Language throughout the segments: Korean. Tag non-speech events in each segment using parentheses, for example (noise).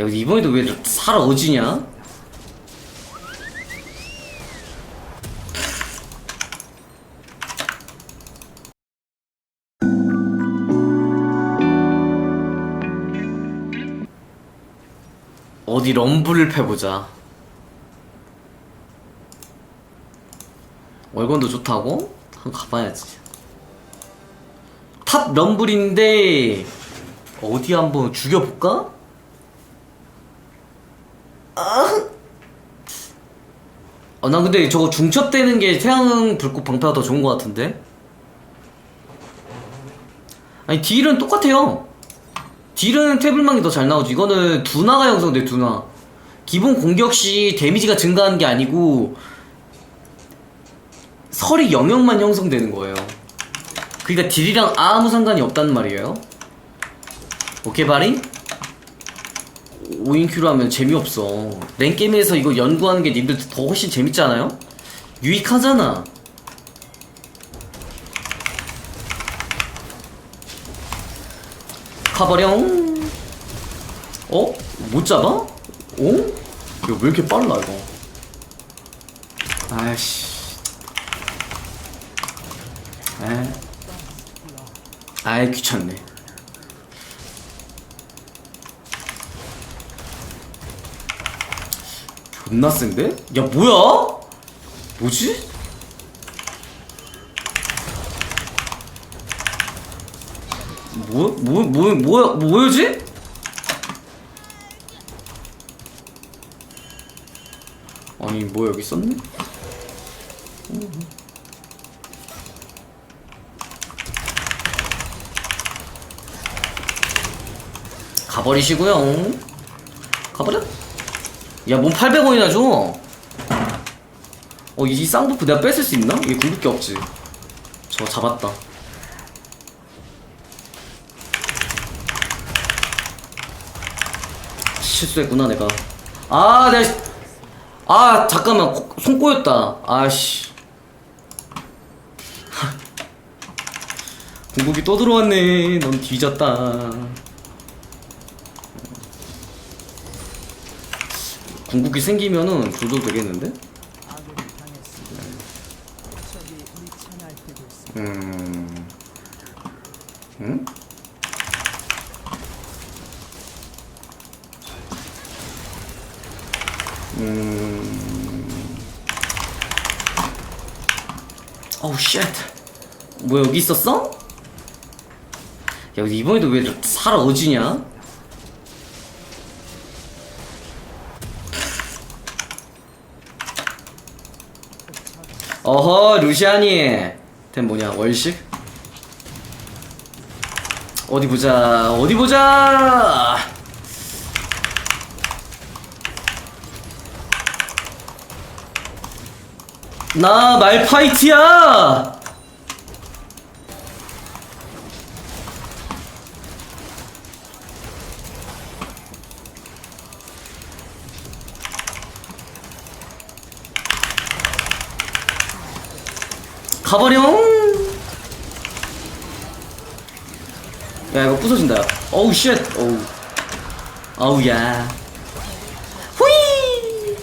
야 이번에도 왜 살아오지냐? 어디 럼블을 패보자 월권도 좋다고? 한번 가봐야지 탑 럼블인데 어디 한번 죽여볼까? 아, 난 근데 저거 중첩되는 게 태양 불꽃 방패가 더 좋은 것 같은데? 아니 딜은 똑같아요. 딜은 태블망이 더 잘 나오지. 이거는 두나가 형성돼 두나 기본 공격 시 데미지가 증가하는 게 아니고 설이 영역만 형성되는 거예요. 그러니까 딜이랑 아무 상관이 없다는 말이에요. 오케이 바리? 5인큐로 하면 재미없어 랭게임에서 이거 연구하는 게 님들 더 훨씬 재밌지 않아요? 유익하잖아 가버령 어? 못 잡아? 어? 이거 왜 이렇게 빨라 이거 아이씨 에 아이 귀찮네 존나 센데? 야 뭐야? 뭐지? 뭐, 뭐, 뭐, 뭐야, 뭐였지? 아니, 뭐 여기 있었네? 가버리시고요. 가버려? 야, 몸 800원이나 줘. 어, 이 쌍부프 내가 뺏을 수 있나? 이게 궁극기 없지. 저 잡았다. 실수했구나 내가 아 내가 아 잠깐만 코- 손 꼬였다 아씨 (laughs) 궁극이 또 들어왔네 넌 뒤졌다 궁극이 생기면은 조절 되겠는데? 음... 응? 음... 어우 쉣 뭐야 여기 있었어? 야 이번에도 왜 살아오지냐? 어허 루시아니 템 뭐냐 월식? 어디 보자 어디 보자 나 말파이트야! 가버령! 야, 이거 부서진다. 어우, 쉣! 어우. 어우, 야. 후이!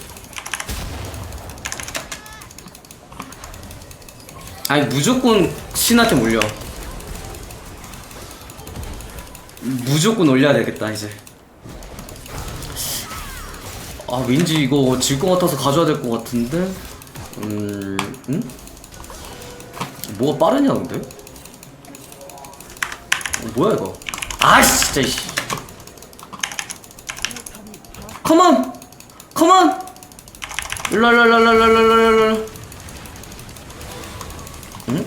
아니 무조건 신한테 몰려 무조건 올려야 되겠다 이제 아 왠지 이거 질 것 같아서 가져야 될 것 같은데 음... 응? 뭐가 빠르냐 근데? 어, 뭐야 이거? 아씨 진짜 씨. 컴온! 컴온! 일로 일로 일로 일로 일로 일로 응?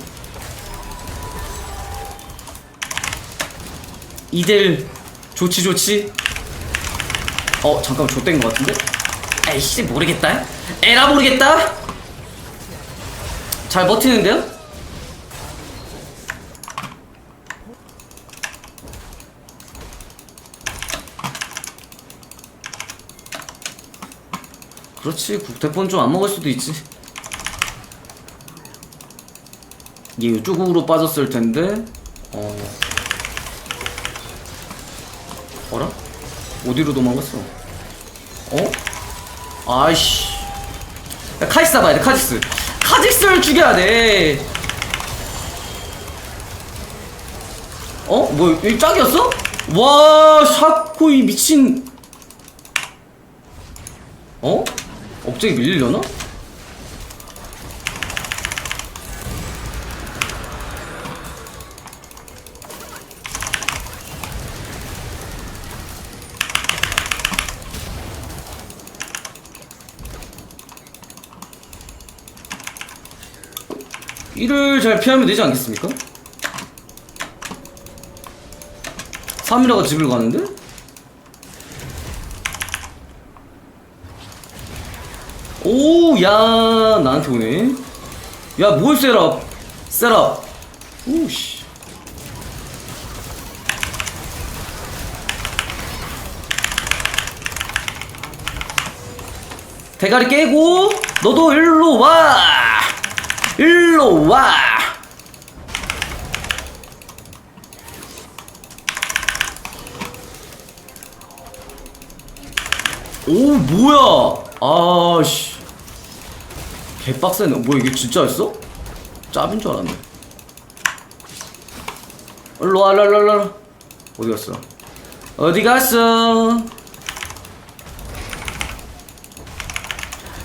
이들 좋지 좋지 어 잠깐만 좆된 것 같은데? 에이씨 모르겠다. 에라 모르겠다. 잘 버티는데요? 그렇지 국대폰 좀 안 먹을 수도 있지 얘 이쪽으로 빠졌을 텐데 어 어라? 어디로 도망갔어? 어? 아이씨. 야, 카직스 잡아야 돼, 카직스. 카직스를 죽여야 돼. 어? 뭐, 여기 짝이었어? 와, 샤코 이 미친. 어? 억제기 밀리려나? 이를 잘 피하면 되지 않겠습니까? 3이라가 집을 가는데? 오, 야, 나한테 오네. 야, 뭘 셋업? 셋업. 오, 씨. 대가리 깨고, 너도 일로 와! 일로 와! 오 뭐야 아씨 개빡세네. 뭐야 이게 진짜였어? 짭인 줄 알았네. 일로와 일로와 일로와 어디 갔어? 어디 갔어?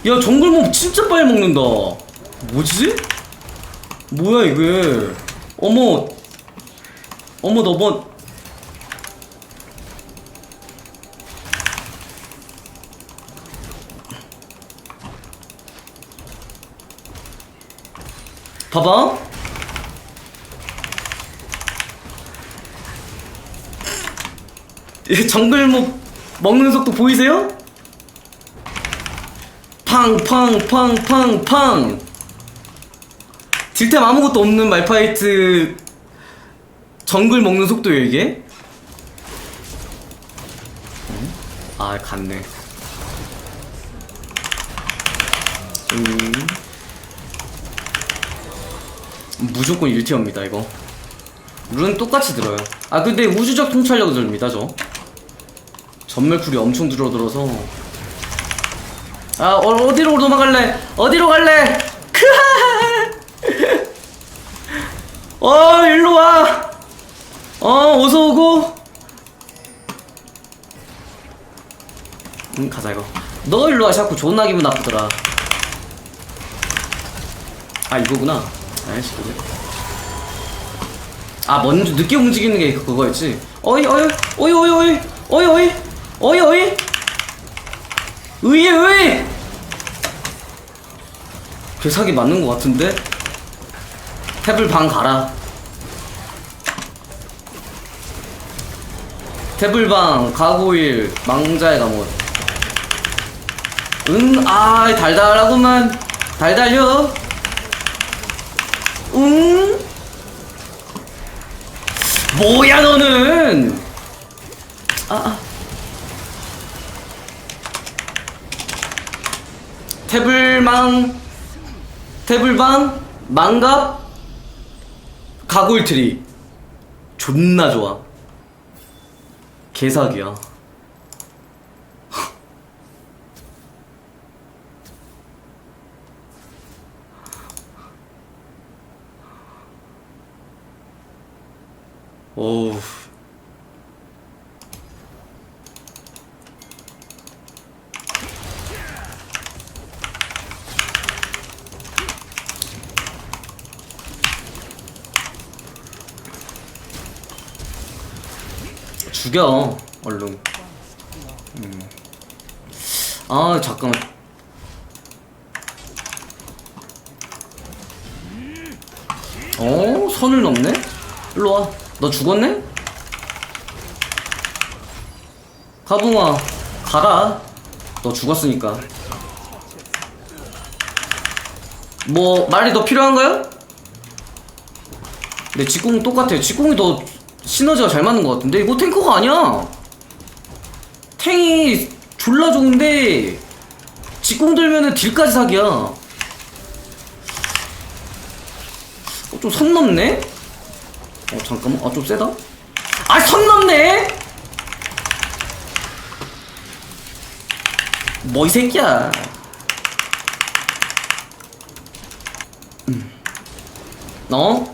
야 정글몹 진짜 빨리 먹는다. 뭐지? 뭐야 이게? 어머. 어머 너뭐 봐봐. 이 정글목 먹는 속도 보이세요? 팡팡팡팡팡 딜템 아무것도 없는 말파이트 정글 먹는 속도예요 이게? 음? 아 갔네 음. 무조건 1티어입니다 이거. 룰은 똑같이 들어요. 아 근데 우주적 통찰력을 들립니다 저. 전멸쿨이 엄청 줄어들어서. 아 어, 어디로 도망갈래? 어디로 갈래? 크하하 (laughs) 어 일로 와 어 어서 오고. 음 가자 이거. 너 일로 와 자꾸 존나 기분 나쁘더라. 아 이거구나 아이씨 그래 아 먼저 늦게 움직이는 게 그거였지? 어이 어이 어이 어이 어이 어이 어이 어이 어이. 의에 의에 괴사기 맞는 것 같은데? 탭을 방 가라. 태블방 가고일 망자의 감옷 응아 달달하구만. 달달려 응? 뭐야 너는? 아, 아. 태블망 태블방 망갑 가골트리. 존나 좋아. 개사기야 오우. 죽여 얼른. 음. 아 잠깐만. 어? 선을 넘네? 일로 와 너 죽었네? 가붕아 가라. 너 죽었으니까. 뭐 말이 더 필요한가요? 네 직공 똑같아요. 직공이 더 시너지가 잘 맞는 것 같은데? 이거 탱커가 아니야. 탱이 졸라 좋은데 직공 들면은 딜까지 사기야. 어, 좀선 넘네? 어 잠깐만 아 좀 세다? 아선 넘네? 뭐 이 새끼야 음. 어?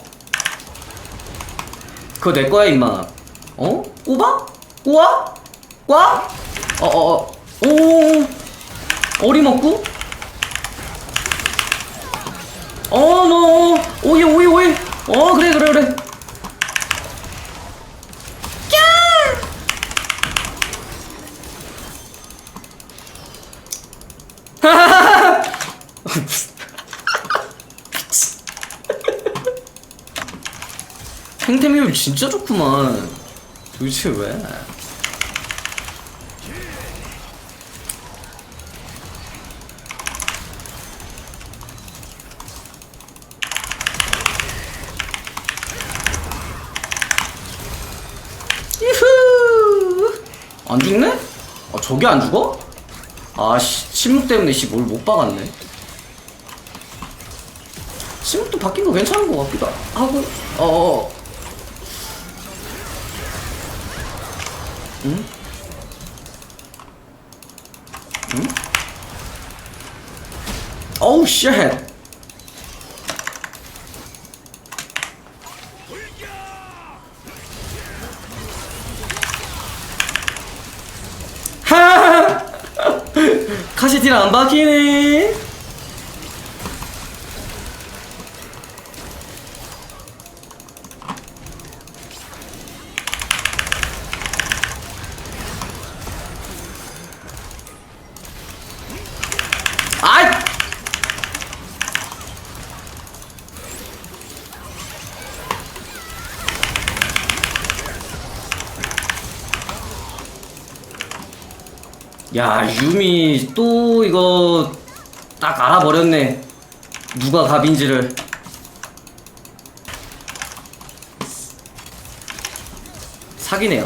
그거 내 거야 임마 어? 꼬봐? 꼬아? 꽈? 어어어 오 어림없고? 어뭐 오예 오예 오예 어 그래 탱템이 진짜 좋구만. 도대체 왜? 유후! 안 죽네? 아 저게 안 죽어? 아씨 침묵 때문에 씨뭘 못 박았네. 침묵도 바뀐 거 괜찮은 거 같기도 하고 어어 응? 응? 어우 쉣 하! 카시티는 안 박히네. 야 유미 또 이거 딱 알아버렸네. 누가 갑인지를. 사기네요.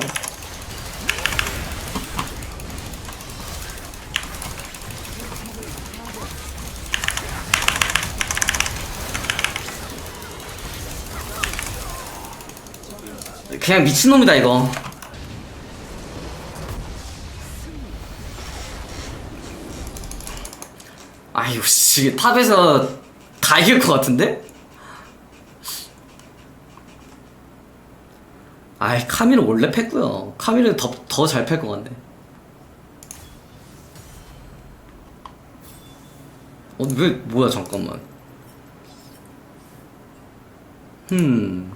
그냥 미친놈이다 이거 아이고 씨 탑에서 다 이길 것 같은데? 아이 카미는 원래 팼고요. 카미는 더더잘팰것 같네. 어 왜 뭐야 잠깐만. 음